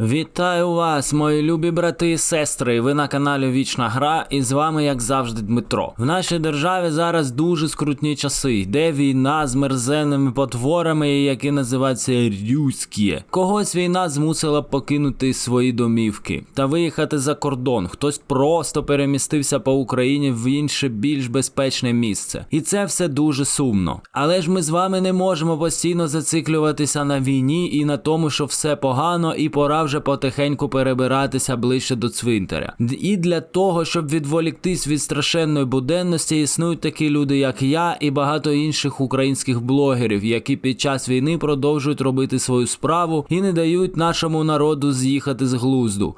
Вітаю вас, мої любі брати і сестри. Ви на каналі Вічна Гра, і з вами, як завжди, Дмитро. В нашій державі зараз дуже скрутні часи. Йде війна з мерзенними потворами, які називаються рюські. Когось війна змусила покинути свої домівки та виїхати за кордон. Хтось просто перемістився по Україні в інше більш безпечне місце. І це все дуже сумно. Але ж ми з вами не можемо постійно зациклюватися на війні і на тому, що все погано, і пора вже потихеньку перебиратися ближче до цвинтаря. І для того, щоб відволіктись від страшенної буденності, існують такі люди, як я, і багато інших українських блогерів, які під час війни продовжують робити свою справу і не дають нашому народу з'їхати з глузду.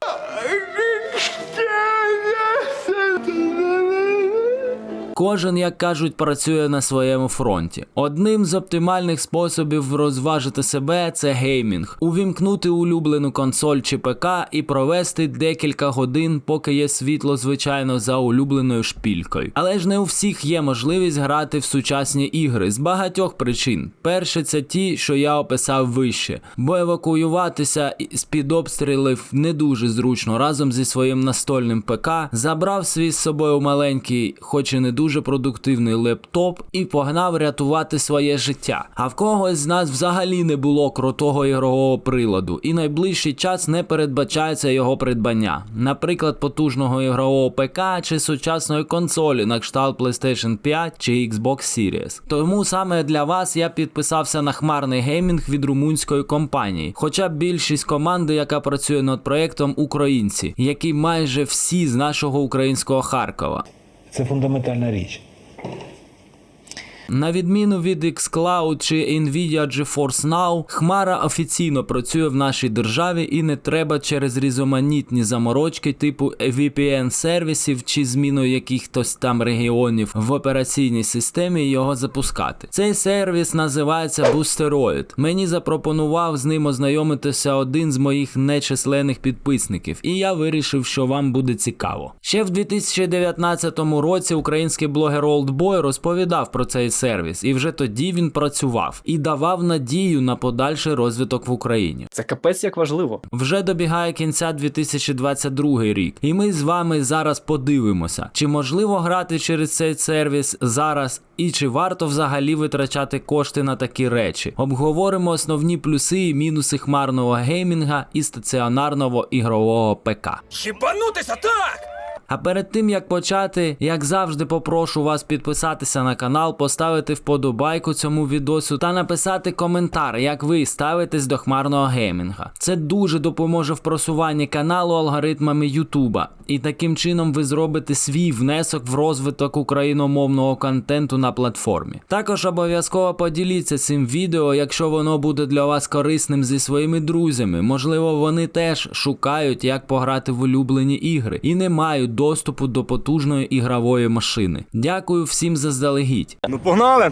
Кожен, як кажуть, працює на своєму фронті. Одним з оптимальних способів розважити себе це геймінг, увімкнути улюблену консоль чи ПК і провести декілька годин, поки є світло, звичайно, за улюбленою шпількою. Але ж не у всіх є можливість грати в сучасні ігри з багатьох причин. Перше, це ті, що я описав вище, бо евакуюватися з під обстрілів не дуже зручно разом зі своїм настольним ПК, забрав свій з собою маленький, хоч і не дуже продуктивний лептоп, і погнав рятувати своє життя. А в когось з нас взагалі не було крутого ігрового приладу, і найближчий час не передбачається його придбання, наприклад, потужного ігрового ПК чи сучасної консолі на кшталт PlayStation 5 чи Xbox Series. Тому саме для вас я підписався на хмарний геймінг від румунської компанії. Хоча більшість команди, яка працює над проектом, українці, які майже всі з нашого українського Харкова. Це фундаментальна річ. На відміну від xCloud чи Nvidia GeForce Now, Хмара офіційно працює в нашій державі і не треба через різноманітні заморочки типу VPN-сервісів чи зміну якихось там регіонів в операційній системі його запускати. Цей сервіс називається Boosteroid. Мені запропонував з ним ознайомитися один з моїх нечисленних підписників, і я вирішив, що вам буде цікаво. Ще в 2019 році український блогер Oldboy розповідав про цей сервіс, і вже тоді він працював і давав надію на подальший розвиток в Україні. Це капець як важливо. Вже добігає кінця 2022 рік, і ми з вами зараз подивимося, чи можливо грати через цей сервіс зараз, і чи варто взагалі витрачати кошти на такі речі. Обговоримо основні плюси і мінуси хмарного геймінга і стаціонарного ігрового ПК. Хібанутися так! А перед тим як почати, як завжди, попрошу вас підписатися на канал, поставити вподобайку цьому відосу та написати коментар, як ви ставитесь до хмарного геймінга. Це дуже допоможе в просуванні каналу алгоритмами Ютуба, і таким чином ви зробите свій внесок в розвиток україномовного контенту на платформі. Також обов'язково поділіться цим відео, якщо воно буде для вас корисним зі своїми друзями. Можливо, вони теж шукають, як пограти в улюблені ігри і не мають доступу до потужної ігрової машини. Дякую всім заздалегідь. Ну погнали!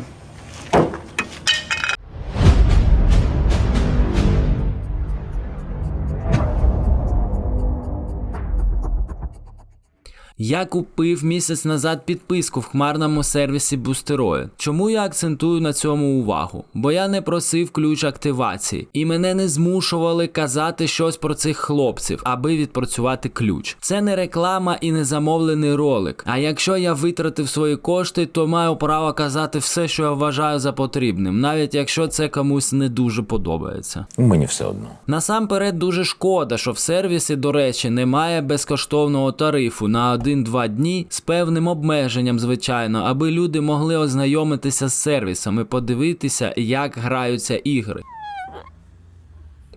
Я купив місяць назад підписку в хмарному сервісі Boosteroid. Чому я акцентую на цьому увагу? Бо я не просив ключ активації, і мене не змушували казати щось про цих хлопців, аби відпрацювати ключ. Це не реклама і не замовлений ролик. А якщо я витратив свої кошти, то маю право казати все, що я вважаю за потрібним, навіть якщо це комусь не дуже подобається. Мені все одно. Насамперед дуже шкода, що в сервісі, до речі, немає безкоштовного тарифу на 1-2 дні з певним обмеженням, звичайно, аби люди могли ознайомитися з сервісом і подивитися, як граються ігри.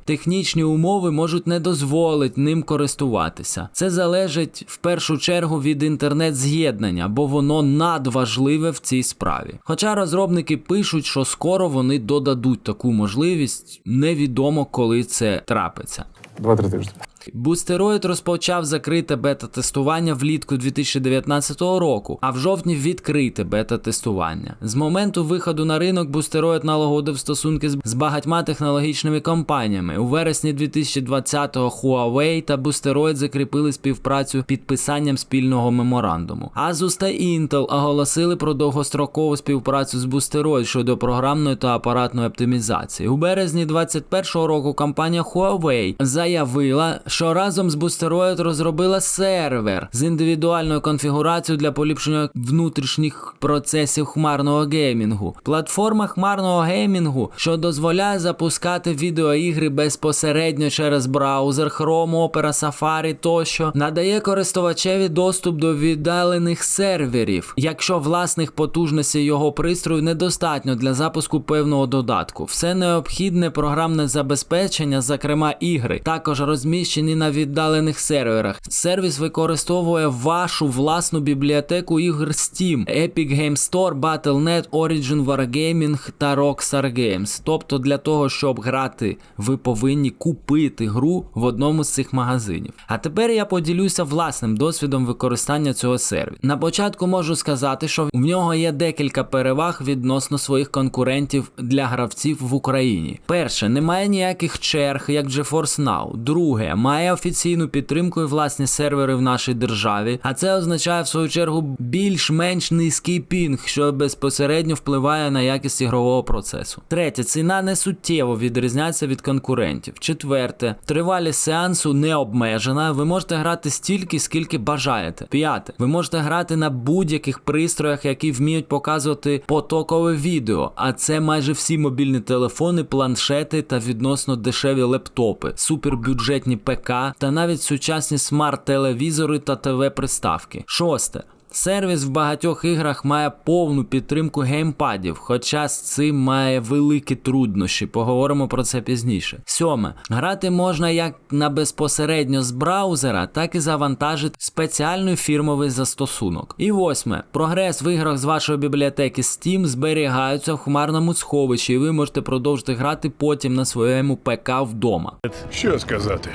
Технічні умови можуть не дозволити ним користуватися. Це залежить в першу чергу від інтернет-з'єднання, бо воно надважливе в цій справі. Хоча розробники пишуть, що скоро вони додадуть таку можливість, невідомо коли це трапиться. Два-три тижні. Бустероїд розпочав закрите бета-тестування влітку 2019 року, а в жовтні відкрите бета-тестування. З моменту виходу на ринок Бустероїд налагодив стосунки з- багатьма технологічними компаніями. У вересні 2020-го Huawei та Boosteroid закріпили співпрацю підписанням спільного меморандуму. Asus та Intel оголосили про довгострокову співпрацю з Boosteroid щодо програмної та апаратної оптимізації. У березні 2021 року компанія Huawei заявила, що разом з Boosteroid розробила сервер з індивідуальною конфігурацією для поліпшення внутрішніх процесів хмарного геймінгу. Платформа хмарного геймінгу, що дозволяє запускати відеоігри безпосередньо через браузер, Chrome, Opera, Safari тощо, надає користувачеві доступ до віддалених серверів, якщо власних потужностей його пристрою недостатньо для запуску певного додатку. Все необхідне програмне забезпечення, зокрема ігри, також розміщені на віддалених серверах. Сервіс використовує вашу власну бібліотеку ігр Steam, Epic Game Store, Battle.net, Origin Wargaming та Rockstar Games. Тобто для того, щоб грати, ви повинні купити гру в одному з цих магазинів. А тепер я поділюся власним досвідом використання цього сервісу. На початку можу сказати, що в нього є декілька переваг відносно своїх конкурентів для гравців в Україні. Перше, немає ніяких черг, як GeForce Now. Друге, має офіційну підтримку і власні сервери в нашій державі, а це означає в свою чергу більш-менш низький пінг, що безпосередньо впливає на якість ігрового процесу. Третє, ціна не суттєво відрізняється від конкурентів. Четверте, тривалість сеансу не обмежена. Ви можете грати стільки, скільки бажаєте. П'яте, ви можете грати на будь-яких пристроях, які вміють показувати потокове відео. А це майже всі мобільні телефони, планшети та відносно дешеві лептопи, супербюджетні ПК та навіть сучасні смарт-телевізори та ТВ-приставки. Шосте. Сервіс в багатьох іграх має повну підтримку геймпадів, хоча з цим має великі труднощі. Поговоримо про це пізніше. Сьоме. Грати можна як на безпосередньо з браузера, так і завантажити спеціальний фірмовий застосунок. І восьме. Прогрес в іграх з вашої бібліотеки Steam зберігаються в хмарному сховищі, і ви можете продовжити грати потім на своєму ПК вдома. Що сказати?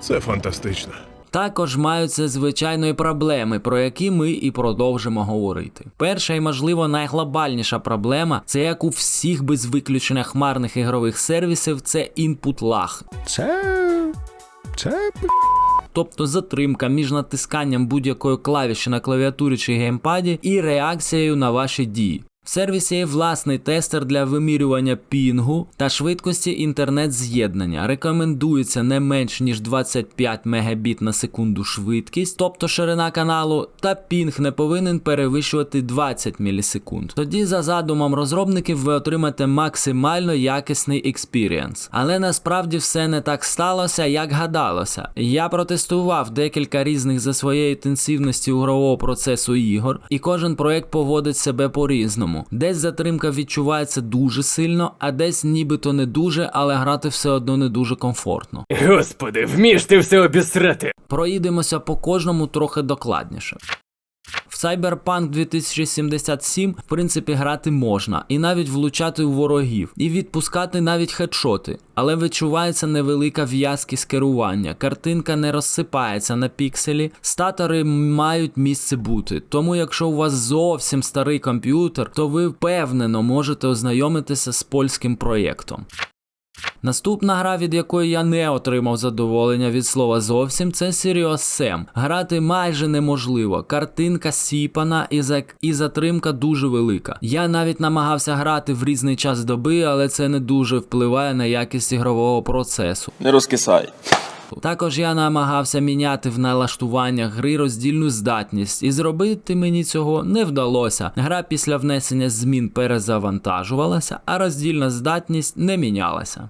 Це фантастично. Також маються звичайної проблеми, про які ми і продовжимо говорити. Перша і можливо найглобальніша проблема це як у всіх без виключення хмарних ігрових сервісів, це input lag. Це. Це. Тобто затримка між натисканням будь-якої клавіші на клавіатурі чи геймпаді і реакцією на ваші дії. В сервісі є власний тестер для вимірювання пінгу та швидкості інтернет-з'єднання. Рекомендується не менш ніж 25 Мбіт на секунду швидкість, тобто ширина каналу, та пінг не повинен перевищувати 20 мілісекунд. Тоді, за задумом розробників, ви отримаєте максимально якісний експірієнс. Але насправді все не так сталося, як гадалося. Я протестував декілька різних за своєю інтенсивністю ігрового процесу ігор, і кожен проект поводить себе по-різному. Десь затримка відчувається дуже сильно, а десь нібито не дуже, але грати все одно не дуже комфортно. Господи, вмієш ти все обісрати. Проїдемося по кожному трохи докладніше. Cyberpunk 2077 в принципі грати можна, і навіть влучати у ворогів, і відпускати навіть хедшоти, але відчувається невелика в'язкість керування. Картинка не розсипається на пікселі, статори мають місце бути. Тому, якщо у вас зовсім старий комп'ютер, то ви впевнено можете ознайомитися з польським проєктом. Наступна гра, від якої я не отримав задоволення від слова зовсім, це Serious Sam. Грати майже неможливо. Картинка сіпана і, за... і затримка дуже велика. Я навіть намагався грати в різний час доби, але це не дуже впливає на якість ігрового процесу. Не розкисай. Також я намагався міняти в налаштуваннях гри роздільну здатність, і зробити мені цього не вдалося. Гра після внесення змін перезавантажувалася, а роздільна здатність не мінялася.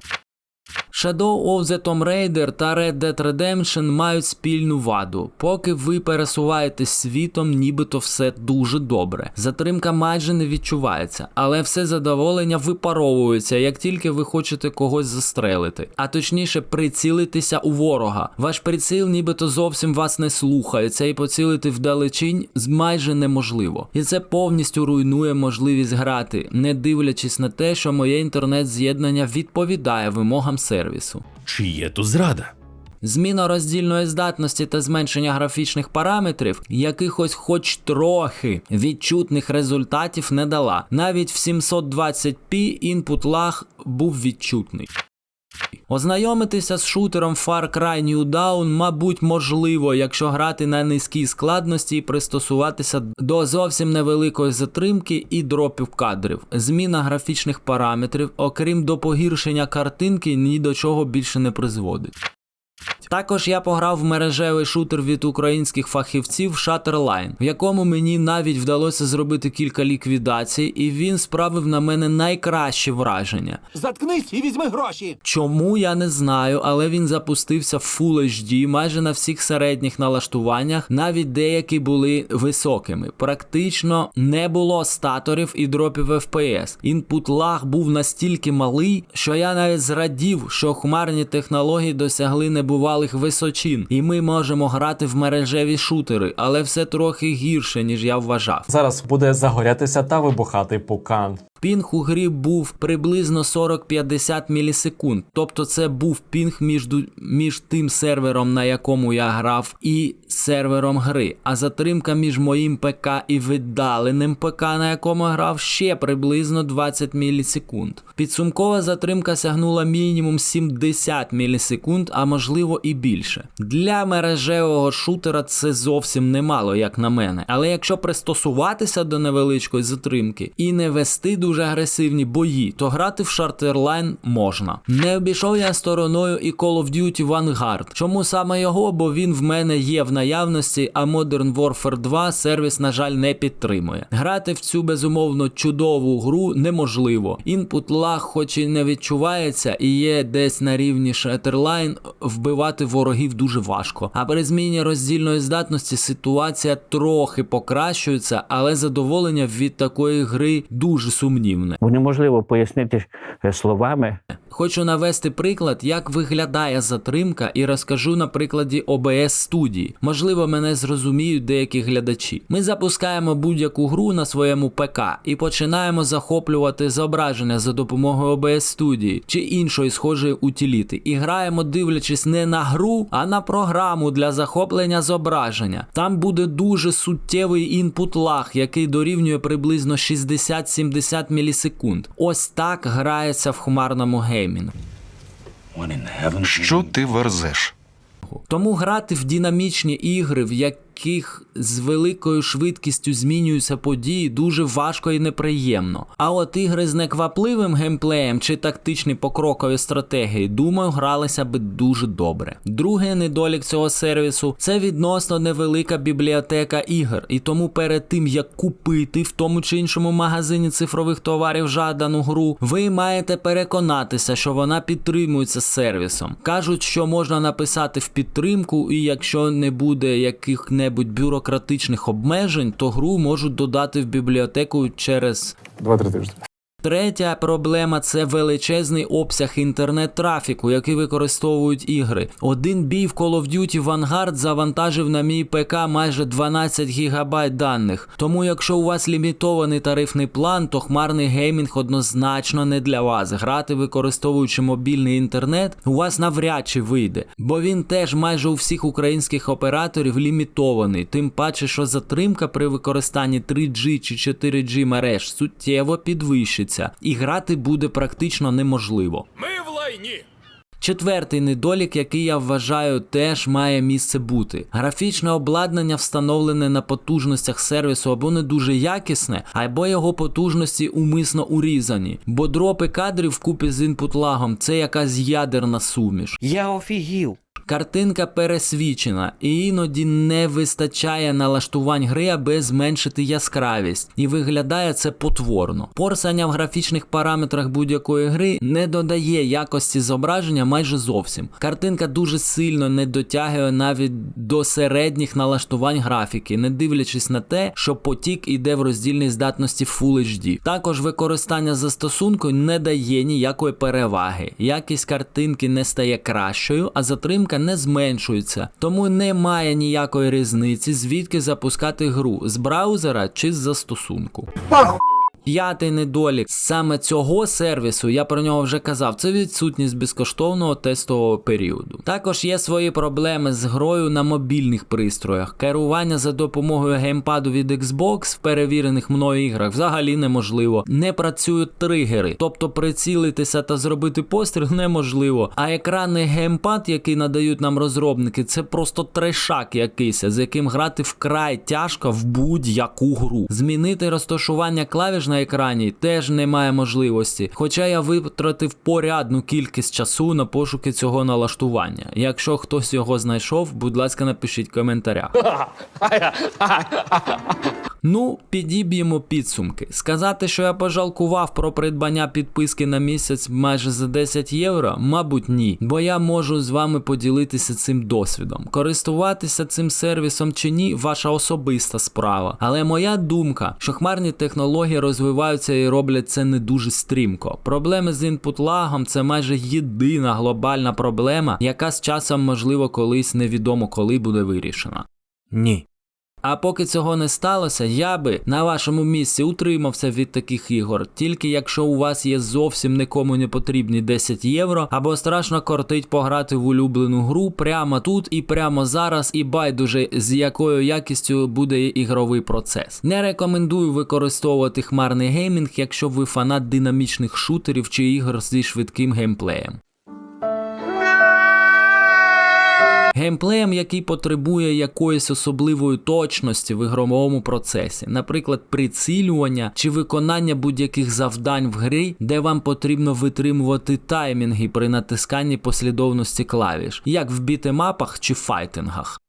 Shadow of the Tomb Raider та Red Dead Redemption мають спільну ваду. Поки ви пересуваєтесь світом, нібито все дуже добре. Затримка майже не відчувається, але все задоволення випаровується, як тільки ви хочете когось застрелити, а точніше прицілитися у ворога. Ваш приціл нібито зовсім вас не слухається, і поцілити вдалечінь майже неможливо. І це повністю руйнує можливість грати, не дивлячись на те, що моє інтернет-з'єднання відповідає вимогам сервісу. Чи є тут зрада? Зміна роздільної здатності та зменшення графічних параметрів якихось хоч трохи відчутних результатів не дала. Навіть в 720p інпут лаг був відчутний. Ознайомитися з шутером Far Cry New Dawn, мабуть, можливо, якщо грати на низькій складності і пристосуватися до зовсім невеликої затримки і дропів кадрів. Зміна графічних параметрів, окрім до погіршення картинки, ні до чого більше не призводить. Також я пограв в мережевий шутер від українських фахівців Shutterline, в якому мені навіть вдалося зробити кілька ліквідацій, і він справив на мене найкраще враження. Заткнись і візьми гроші. Чому я не знаю, але він запустився в Full HD майже на всіх середніх налаштуваннях, навіть деякі були високими. Практично не було статорів і дропів FPS. Інпут лаг був настільки малий, що я навіть зрадів, що хмарні технології досягли небувалих височин, і ми можемо грати в мережеві шутери, але все трохи гірше, ніж я вважав. Зараз буде загорятися та вибухати пукан. Пінг у грі був приблизно 40-50 мілісекунд. Тобто це був пінг між, між тим сервером, на якому я грав, і сервером гри. А затримка між моїм ПК і віддаленим ПК, на якому грав, ще приблизно 20 мілісекунд. Підсумкова затримка сягнула мінімум 70 мілісекунд, а можливо і більше. Для мережевого шутера це зовсім немало, як на мене. Але якщо пристосуватися до невеличкої затримки і не вести дуже агресивні бої, то грати в Shutterline можна. Не обійшов я стороною і Call of Duty Vanguard. Чому саме його? Бо він в мене є в наявності, а Modern Warfare 2 сервіс, на жаль, не підтримує. Грати в цю безумовно чудову гру неможливо. Інпут лаг, хоч і не відчувається, і є десь на рівні Shutterline, вбивати ворогів дуже важко. А при зміні роздільної здатності ситуація трохи покращується, але задоволення від такої гри дуже сумнівне. Бо неможливо пояснити е, словами. Хочу навести приклад, як виглядає затримка, і розкажу на прикладі OBS студії. Можливо, мене зрозуміють деякі глядачі. Ми запускаємо будь-яку гру на своєму ПК і починаємо захоплювати зображення за допомогою OBS студії чи іншої схожої утиліти. І граємо, дивлячись не на гру, а на програму для захоплення зображення. Там буде дуже суттєвий інпут лаг, який дорівнює приблизно 60-70 мілісекунд. Ось так грається в хмарному геймінгу. Що ти верзеш? Тому грати в динамічні ігри, в яких з великою швидкістю змінюються події, дуже важко і неприємно. А от ігри з неквапливим геймплеєм чи тактичні покрокові стратегії, думаю, гралися би дуже добре. Другий недолік цього сервісу це відносно невелика бібліотека ігор, і тому перед тим як купити в тому чи іншому магазині цифрових товарів жадану гру, ви маєте переконатися, що вона підтримується сервісом. Кажуть, що можна написати в підтримку, і якщо не буде яких-небудь бюрократичних обмежень, то гру можуть додати в бібліотеку через Два-три тижні. Третя проблема це величезний обсяг інтернет-трафіку, який використовують ігри. Один бій в Call of Duty Vanguard завантажив на мій ПК майже 12 гігабайт даних. Тому, якщо у вас лімітований тарифний план, то хмарний геймінг однозначно не для вас. Грати, використовуючи мобільний інтернет, у вас навряд чи вийде, бо він теж майже у всіх українських операторів лімітований. Тим паче, що затримка при використанні 3G чи 4G мереж суттєво підвищиться, і грати буде практично неможливо. Ми в лайні. Четвертий недолік, який я вважаю, теж має місце бути. Графічне обладнання встановлене на потужностях сервісу або не дуже якісне, або його потужності умисно урізані. Бо дропи кадрів вкупі з інпут-лагом це якась ядерна суміш. Я офігів. Картинка пересвічена, і іноді не вистачає налаштувань гри, аби зменшити яскравість, і виглядає це потворно. Порсання в графічних параметрах будь-якої гри не додає якості зображення майже зовсім. Картинка дуже сильно не дотягує навіть до середніх налаштувань графіки, не дивлячись на те, що потік іде в роздільній здатності Full HD. Також використання застосунку не дає ніякої переваги. Якість картинки не стає кращою, а затримка не зменшується, тому немає ніякої різниці, звідки запускати гру з браузера чи з застосунку. П'ятий недолік саме цього сервісу, я про нього вже казав, це відсутність безкоштовного тестового періоду. Також є свої проблеми з грою на мобільних пристроях. Керування за допомогою геймпаду від Xbox в перевірених мною іграх взагалі неможливо. Не працюють тригери, тобто прицілитися та зробити постріл неможливо. А екранний геймпад, який надають нам розробники, це просто трешак якийсь, з яким грати вкрай тяжко в будь-яку гру. Змінити розташування клавіш на екрані теж немає можливості. Хоча я витратив порядну кількість часу на пошуки цього налаштування. Якщо хтось його знайшов, будь ласка, напишіть в коментарях. Ну, підіб'ємо підсумки. Сказати, що я пожалкував про придбання підписки на місяць майже за 10 євро, мабуть, ні. Бо я можу з вами поділитися цим досвідом. Користуватися цим сервісом чи ні, ваша особиста справа. Але моя думка, що хмарні технології розвиваються і роблять це не дуже стрімко. Проблеми з інпут-лагом це майже єдина глобальна проблема, яка з часом, можливо, колись невідомо коли буде вирішена. Ні. А поки цього не сталося, я би на вашому місці утримався від таких ігор, тільки якщо у вас є зовсім нікому не потрібні 10 євро, або страшно кортить пограти в улюблену гру прямо тут і прямо зараз, і байдуже з якою якістю буде ігровий процес. Не рекомендую використовувати хмарний геймінг, якщо ви фанат динамічних шутерів чи ігор зі швидким геймплеєм. Геймплеєм, який потребує якоїсь особливої точності в ігровому процесі, наприклад, прицілювання чи виконання будь-яких завдань в грі, де вам потрібно витримувати таймінги при натисканні послідовності клавіш, як в бітемапах чи файтингах.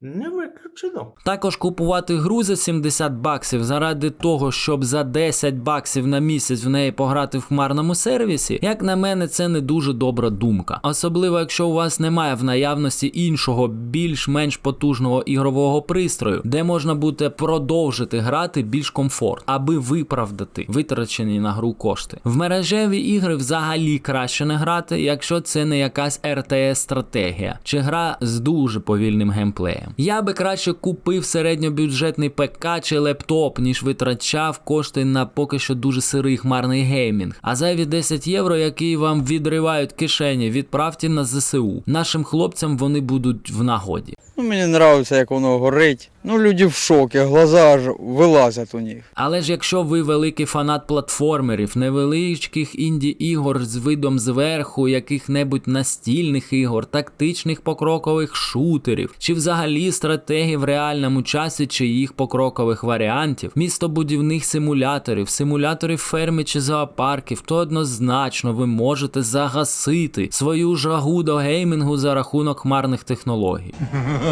Не виключено. Також купувати гру за 70 баксів заради того, щоб за 10 баксів на місяць в неї пограти в хмарному сервісі, як на мене, це не дуже добра думка. Особливо, якщо у вас немає в наявності іншого більш-менш потужного ігрового пристрою, де можна буде продовжити грати більш комфорт, аби виправдати витрачені на гру кошти. В мережеві ігри взагалі краще не грати, якщо це не якась RTS стратегія чи гра з дуже повільним геймплеєм. Я би краще купив середньобюджетний ПК чи лептоп, ніж витрачав кошти на поки що дуже сирий хмарний геймінг. А зайві 10 євро, які вам відривають кишені, відправте на ЗСУ. Нашим хлопцям вони будуть в нагоді. Ну, мені подобається, як воно горить. Ну, люди в шокі, глаза аж вилазять у них. Але ж якщо ви великий фанат платформерів, невеличких інді-ігор з видом зверху, яких-небудь настільних ігор, тактичних покрокових шутерів, чи взагалі стратегій в реальному часі, чи їх покрокових варіантів, містобудівних симуляторів, симуляторів ферми чи зоопарків, то однозначно ви можете загасити свою жагу до геймінгу за рахунок хмарних технологій.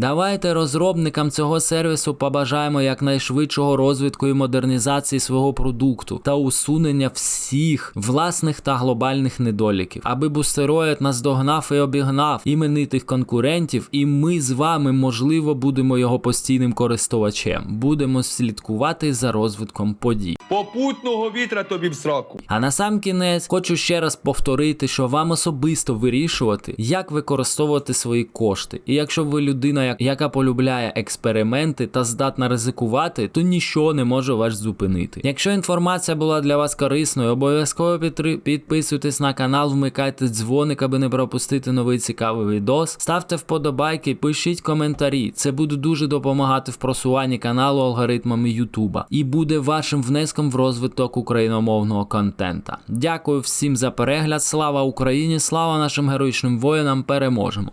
Давайте розробникам цього сервісу побажаємо якнайшвидшого розвитку і модернізації свого продукту та усунення всіх власних та глобальних недоліків, аби бустероїд наздогнав і обігнав іменитих конкурентів, і ми з вами, можливо, будемо його постійним користувачем. Будемо слідкувати за розвитком подій. Попутного вітра тобі в сраку. А на сам кінець хочу ще раз повторити, що вам особисто вирішувати, як використовувати свої кошти. І якщо ви людина, як- яка полюбляє експерименти та здатна ризикувати, то нічого не може вас зупинити. Якщо інформація була для вас корисною, обов'язково підписуйтесь на канал, вмикайте дзвоник, аби не пропустити новий цікавий відос. Ставте вподобайки, пишіть коментарі. Це буде дуже допомагати в просуванні каналу алгоритмами Ютуба і буде вашим внеском в розвиток україномовного контента. Дякую всім за перегляд. Слава Україні! Слава нашим героїчним воїнам! Переможемо!